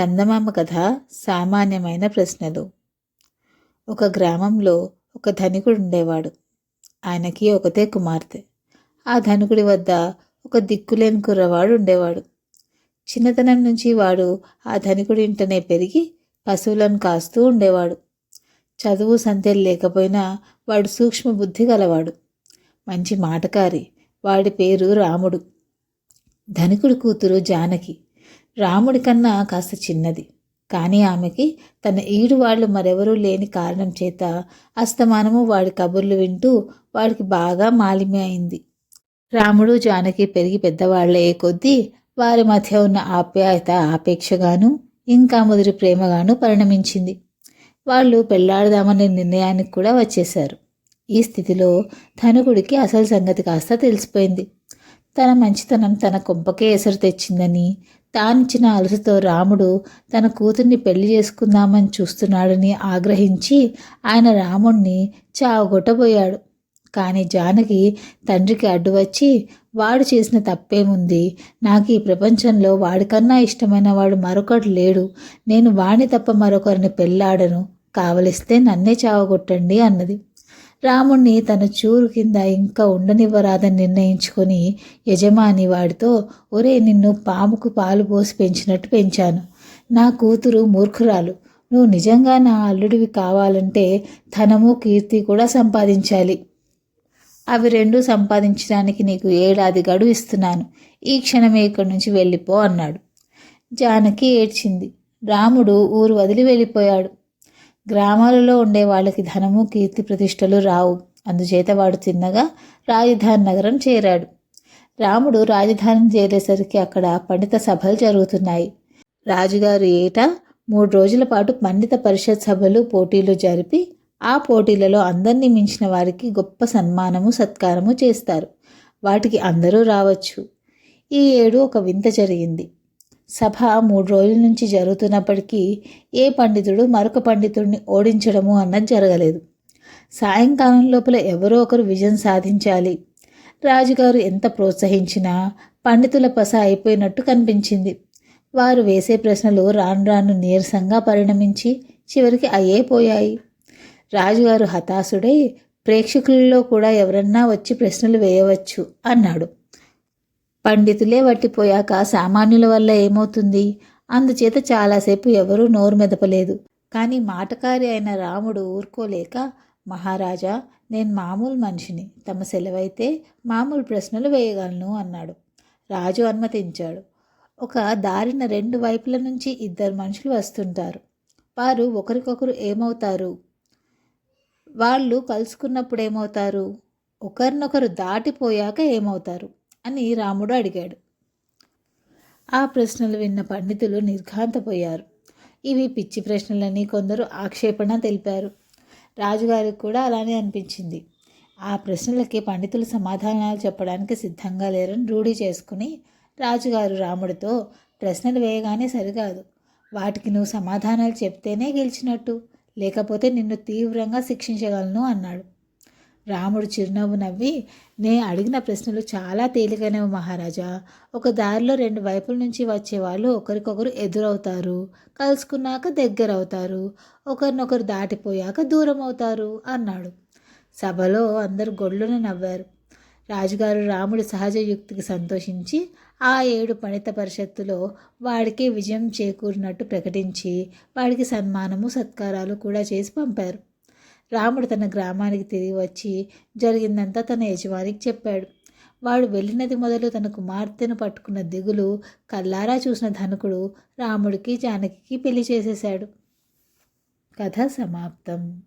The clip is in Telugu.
చందమామ కథ సామాన్యమైన ప్రశ్నలు. ఒక గ్రామంలో ఒక ధనికుడు ఉండేవాడు. ఆయనకి ఒకతే కుమార్తె. ఆ ధనికుడి వద్ద ఒక దిక్కులేని కుర్రవాడు ఉండేవాడు. చిన్నతనం నుంచి వాడు ఆ ధనికుడి ఇంటనే పెరిగి పశువులను కాస్తూ ఉండేవాడు. చదువు సంధ్యలు లేకపోయినా వాడు సూక్ష్మ బుద్ధి గలవాడు. మంచి మాటకారి. వాడి పేరు రాముడు. ధనికుడి కూతురు జానకి. రాముడి కన్నా కాస్త చిన్నది. కానీ ఆమెకి తన ఈడు వాళ్ళు మరెవరూ లేని కారణం చేత అస్తమానము వాడి కబుర్లు వింటూ వాడికి బాగా మాలిమి అయింది. రాముడు జానకి పెరిగి పెద్దవాళ్ళే కొద్దీ వారి మధ్య ఉన్న ఆప్యాయత ఆపేక్షగాను ఇంకా ముదిరి ప్రేమగాను పరిణమించింది. వాళ్ళు పెళ్ళాడదామనే నిర్ణయానికి కూడా వచ్చేశారు. ఈ స్థితిలో ధనుకుడికి అసలు సంగతి కాస్త తెలిసిపోయింది. తన మంచితనం తన కొంపకే ఎసరు తెచ్చిందని తానిచ్చిన అలసతో రాముడు తన కూతుర్ని పెళ్ళి చేసుకుందామని చూస్తున్నాడని ఆగ్రహించి ఆయన రాముణ్ణి చావగొట్టబోయాడు. కానీ జానకి తండ్రికి అడ్డు వచ్చి వాడు చేసిన తప్పేముంది? నాకు ఈ ప్రపంచంలో వాడికన్నా ఇష్టమైన వాడు మరొకడు లేడు. నేను వాణ్ణి తప్ప మరొకరిని పెళ్ళాడను కావలిస్తే నన్నే చావగొట్టండి అన్నది. రాముణ్ణి తన చూరు కింద ఇంకా ఉండనివ్వరాదని నిర్ణయించుకొని యజమాని వాడితో ఒరే నిన్ను పాముకు పాలు పోసి పెంచినట్టు పెంచాను. నా కూతురు మూర్ఖురాలు. నువ్వు నిజంగా నా అల్లుడివి కావాలంటే ధనము కీర్తి కూడా సంపాదించాలి. అవి రెండు సంపాదించడానికి నీకు ఏడాది గడువు ఇస్తున్నాను. ఈ క్షణమే ఇక్కడి నుంచి వెళ్ళిపో అన్నాడు. జానకి ఏడ్చింది. రాముడు ఊరు వదిలి వెళ్ళిపోయాడు. గ్రామాలలో ఉండే వాళ్ళకి ధనము కీర్తి ప్రతిష్టలు రావు. అందుచేత వాడు తిన్నగా రాజధాని నగరం చేరాడు. రాముడు రాజధాని చేరేసరికి అక్కడ పండిత సభలు జరుగుతున్నాయి. రాజుగారు ఏటా మూడు రోజుల పాటు పండిత పరిషత్ సభలు పోటీలు జరిపి ఆ పోటీలలో అందరినీ మించిన వారికి గొప్ప సన్మానము సత్కారము చేస్తారు. వాటికి అందరూ రావచ్చు. ఈ ఏడు ఒక వింత జరిగింది. సభ మూడు రోజుల నుంచి జరుగుతున్నప్పటికీ ఏ పండితుడు మరొక పండితుడిని ఓడించడము అన్నది జరగలేదు. సాయంకాలం లోపల ఎవరో ఒకరు విజయం సాధించాలి. రాజుగారు ఎంత ప్రోత్సహించినా పండితుల పస అయిపోయినట్టు కనిపించింది. వారు వేసే ప్రశ్నలు రాను రాను నీరసంగా పరిణమించి చివరికి అయ్యే పోయాయి. రాజుగారు హతాశుడై ప్రేక్షకులలో కూడా ఎవరన్నా వచ్చి ప్రశ్నలు వేయవచ్చు అన్నాడు. పండితులే వట్టిపోయాక సామాన్యుల వల్ల ఏమవుతుంది? అందుచేత చాలాసేపు ఎవరూ నోరు మెదపలేదు. కానీ మాటకారి అయిన రాముడు ఊరుకోలేక మహారాజా నేను మామూలు మనిషిని. తమ సెలవైతే మామూలు ప్రశ్నలు వేయగలను అన్నాడు. రాజు అనుమతించాడు. ఒక దారిన రెండు వైపుల నుంచి ఇద్దరు మనుషులు వస్తుంటారు. వారు ఒకరికొకరు ఏమవుతారు? వాళ్ళు కలుసుకున్నప్పుడు ఏమవుతారు? ఒకరినొకరు దాటిపోయాక ఏమవుతారు? అని రాముడు అడిగాడు. ఆ ప్రశ్నలు విన్న పండితులు నిర్ఘాంతపోయారు. ఇవి పిచ్చి ప్రశ్నలని కొందరు ఆక్షేపణ తెలిపారు. రాజుగారికి కూడా అలానే అనిపించింది. ఆ ప్రశ్నలకి పండితులు సమాధానాలు చెప్పడానికి సిద్ధంగా లేరని రూఢి చేసుకుని రాజుగారు రాముడితో ప్రశ్నలు వేయగానే సరికాదు వాటికి నువ్వు సమాధానాలు చెప్తేనే గెలిచినట్టు లేకపోతే నిన్ను తీవ్రంగా శిక్షించగలను అన్నాడు. రాముడు చిరునవ్వు నవ్వి నే అడిగిన ప్రశ్నలు చాలా తేలికైనవి మహారాజా. ఒక దారిలో రెండు వైపుల నుంచి వచ్చే వాళ్ళు ఒకరికొకరు ఎదురవుతారు. కలుసుకున్నాక దగ్గరవుతారు. ఒకరినొకరు దాటిపోయాక దూరం అవుతారు అన్నాడు. సభలో అందరు గొడ్లను నవ్వారు. రాజుగారు రాముడి సహజ యుక్తికి సంతోషించి ఆ ఏడు పణిత పరిషత్తులో వాడికి విజయం చేకూరినట్టు ప్రకటించి వాడికి సన్మానము సత్కారాలు కూడా చేసి పంపారు. రాముడు తన గ్రామానికి తిరిగి వచ్చి జరిగిందంతా తన యజమానికి చెప్పాడు. వాడు వెళ్ళినది మొదలు తన కుమార్తెను పట్టుకున్న దిగులు కల్లారా చూసిన ధనుకుడు రాముడికి జానకి పెళ్ళి చేసేశాడు. కథ సమాప్తం.